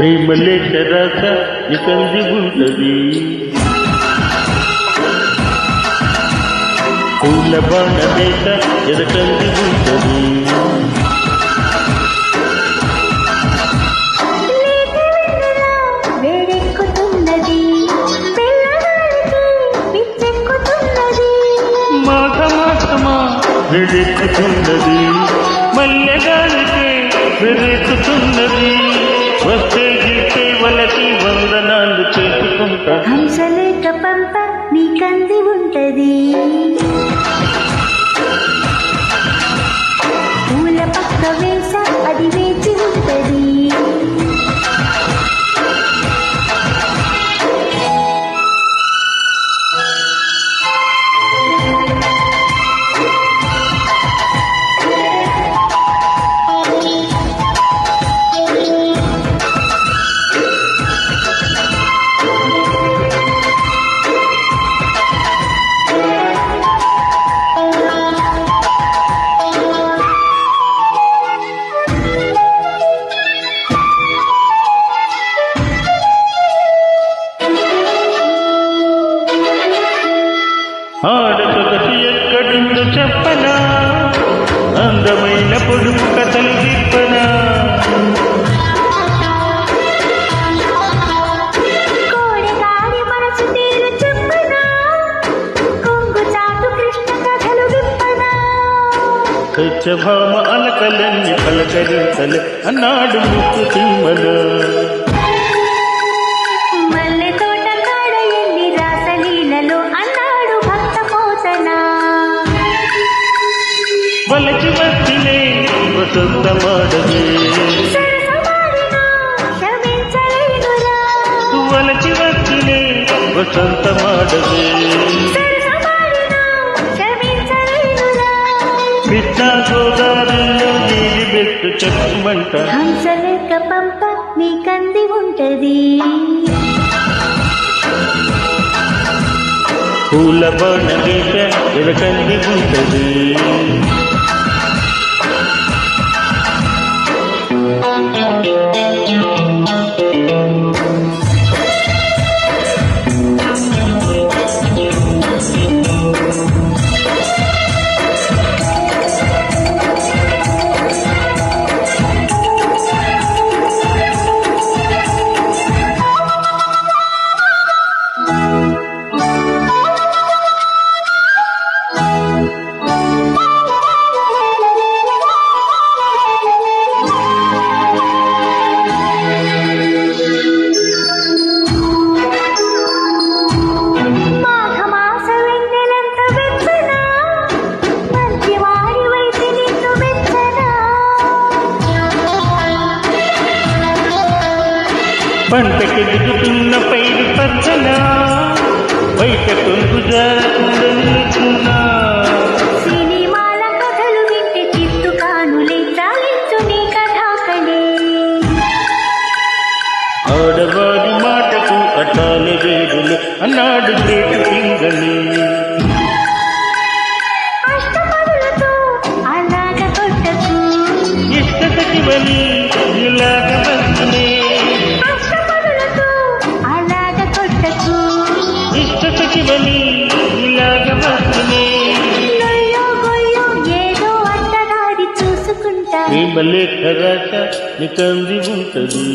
ప్రేమ లేఖ రాక నికంది ఉంటది పూల బాణ లేక ఎదకంది ఉంటది వేడెక్కుతున్నది మల్లెగాలికే వెరెక్కుతున్నది వస్తే వందనాలు చేసుకుంటా ఆడసొగసి ఎక్కడుందో చెప్పనా? అందమైన పొడుపు కథలు తిప్పనా కచ్చభామ అలకలన్నీ పలకరింతలే అన్నాడు ముక్కు తిమ్మన వలచి వచ్చినే వసంత మాడవే సరసమాడినా క్షమించలేనురా వలచి వచ్చినే వసంత మాడవే సరసమాడినా క్షమించలేనురా కృష్ణా గోదావరిలో నీది బెట్టు చెప్పమంట. హంసలేక పంప నీకంది ఉంటది. పూల బాణ గీత ఎరకంది ఉంటది. పంటకెదుగుతున్న పైరు పచ్చనా బయట కొంగు జారకుండా సినిమాల కథలు వింటే చిత్తు కానులే చాలించు నీ కథాకలే ఆడవారి మాటకు అటాలి వేడులు అన్నాడు గ్రేట్ పింగళి అష్టపదులతో అలాగ కొట్టకు. ఇష్ట సచివని ఇలాగ సచివని ఇలాగ వస్తునే. నొయ్యో గొయ్యో ఏదో చూసుకుంటా. రాక నికంది ఉంటది.